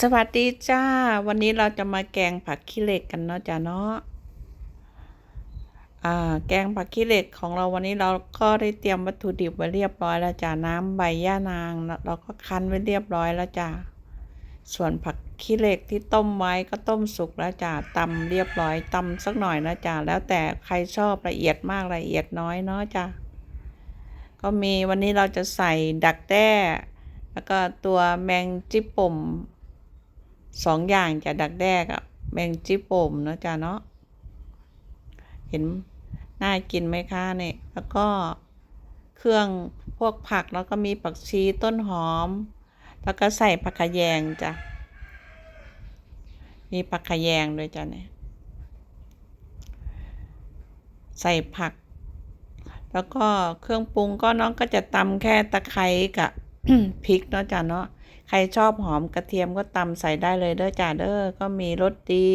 สวัสดีจ้า วันนี้เราจะมาแกงผักขี้เหล็กกันเนาะจ้าเนาะอ่า แกงผักขี้เหล็กของเราวันนี้เราก็ได้เตรียมวัตถุดิบไว้เรียบร้อยแล้วจ้าน้ำใบย่านางเราก็คั้นไว้เรียบร้อยแล้วจ้าส่วนผักขี้เหล็กที่ต้มไว้ก็ต้มสุกแล้วจ้าตำเรียบร้อยตำสักหน่อยนะจ้าแล้วแต่ใครชอบละเอียดมากละเอียดน้อยเนาะจ้าก็มีวันนี้เราจะใส่ดักแด้แล้วก็ตัวแมงจิป่ม สองอย่างจะดักแดกับแมงจิโป่มเนาะจ้าเนาะเห็นน่ากินไหมคะเนี่ยแล้วก็เครื่องพวกผักแล้วก็มีผักชีต้นหอม แล้วก็ใส่ผักขยงจ้ะมีผักขยงด้วยจ้ะเนี่ยใส่ผัก แล้วก็เครื่องปรุงก็น้องก็จะตำแค่ตะไคร้กับพริกเนาะจ้ะเนาะ ใครชอบหอมกระเทียมก็ตำใส่ได้เลยเด้อจ่าเด้อก็มีรสดี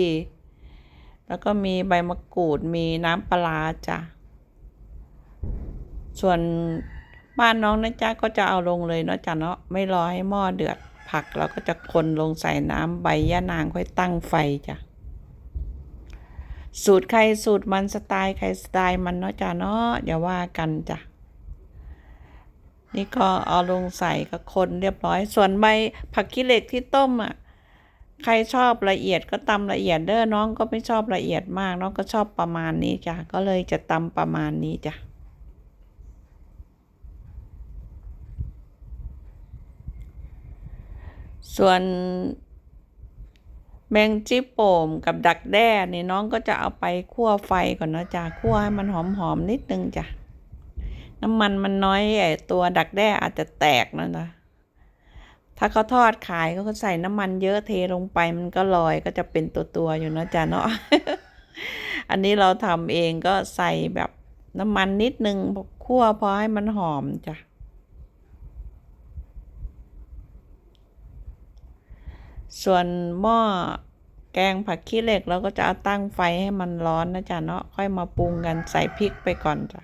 แล้วก็มีใบมะกรูดมีน้ำปลาจ้ะส่วนบ้านน้องนะจ๊ะก็จะเอาลงเลยเนาะจ้ะเนาะไม่รอให้หม้อเดือดผักเราก็จะคนลงใส่น้ำใบย่านางค่อยตั้งไฟจ้ะสูตรใครสูตรมันสไตล์ใครสไตล์มันเนาะจ้ะเนาะอย่าว่ากันจ้ะ นี่ก็เอาลงใส่ก็คนเรียบร้อย ส่วนใบผักขี้เหล็กที่ต้มอะ ใครชอบละเอียดก็ตำละเอียดเด้อน้องก็ไม่ชอบละเอียดมาก น้องก็ชอบประมาณนี้จ้ะ ก็เลยจะตำประมาณนี้จ้ะ ส่วนแมงจิโป่มกับดักแด้นี่น้องก็จะเอาไปคั่วไฟก่อนนะจ้ะคั่วให้มันหอมๆนิดนึงจ้ะ น้ำมันมันน้อยไอตัวดักแด้อาจจะแตกนะนะถ้าเขาทอดขายเขาก็ใส่น้ำมันเยอะเทลงไปมันก็ลอยก็จะเป็นตัวตัวอยู่นะจ๊ะเนาะ อันนี้เราทำเองก็ใส่แบบน้ำมันนิดนึงคั่วพอให้มันหอมจ้ะส่วนหม้อแกงผักขี้เหล็กเราก็จะเอาตั้งไฟให้มันร้อนนะจ๊ะเนาะค่อยมาปรุงกันใส่พริกไปก่อนจ้ะ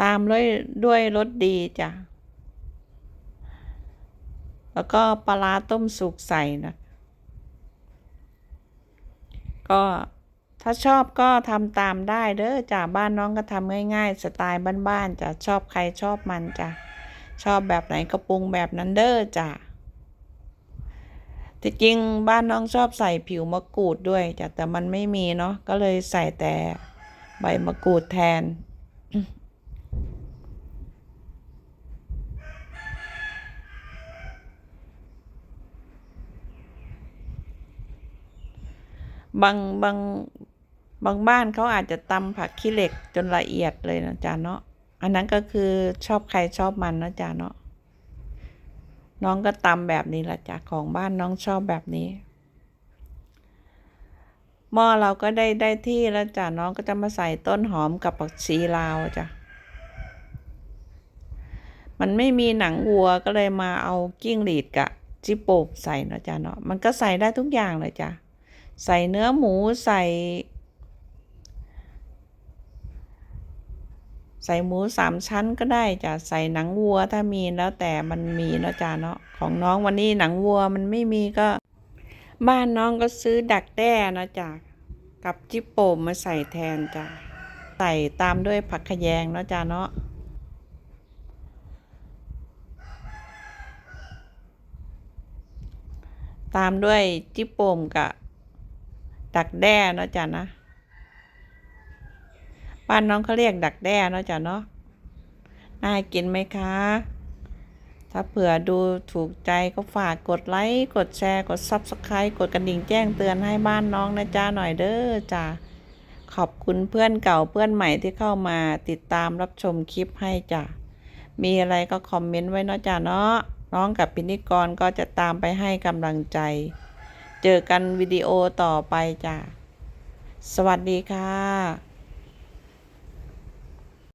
ตามด้วยด้วยรสดีจ้ะ แล้วก็ปลาต้มสุกใส่นะ ก็ถ้าชอบก็ทำตามได้เด้อจ้ะบ้านน้องก็ทำง่าย ๆ สไตล์บ้านๆจ้ะชอบใครชอบมันจ้ะชอบแบบไหนก็ปรุงแบบนั้นเด้อจ้ะที่จริงบ้านน้องชอบใส่ผิวมะกรูดด้วยจ้ะแต่มันไม่มีเนาะก็เลยใส่แต่ใบมะกรูดแทน บางบางบางบ้านเขาอาจจะตำผักขี้เหล็กจนละเอียดเลยนะจ๊ะเนาะ อันนั้นก็คือชอบใครชอบมันนะจ๊ะเนาะ น้องก็ตำแบบนี้แหละจ้ะของบ้านน้องชอบแบบนี้ หม้อเราก็ได้ได้ที่แล้วจ้ะน้องก็จะมาใส่ต้นหอมกับผักชีลาวจ้ะ มันไม่มีหนังวัวก็เลยมาเอากิ้งหรีดกับจิโปบใส่นะจ๊ะเนาะ มันก็ใส่ได้ทุกอย่างเลยจ้ะ ใส่เนื้อหมูใส่ ใส่หมูสามชั้นก็ได้จ้ะใส่หนังวัวถ้ามีแล้วแต่มันมีเนาะจ้ะเนาะของน้องวันนี้หนังวัวมันไม่มีก็ บ้านน้องก็ซื้อดักแด้นะจ้ะกับจิโปมมาใส่แทนจ้ะใส่ตามด้วยผักขยงเนาะจ้ะเนาะตามด้วยจิโปมกับ ดักแด้เนาะจ้ะนะบ้านน้องเขาเรียกดักแด้เนาะจ้ะเนาะน่ากินไหมคะ ถ้าเผื่อดูถูกใจก็ฝากกดไลค์ กดแชร์ กด Subscribe กดกระดิ่งแจ้งเตือนให้บ้านน้องนะจ้าหน่อยเด้อจ้าขอบคุณเพื่อนเก่าเพื่อนใหม่ที่เข้ามาติดตามรับชมคลิปให้จ้ะ มีอะไรก็คอมเมนต์ไว้เนาะจ้าเนาะ น้องกับพินิกรก็จะตามไปให้กำลังใจ เจอกันวิดีโอต่อไปจ้ะ สวัสดีค่ะ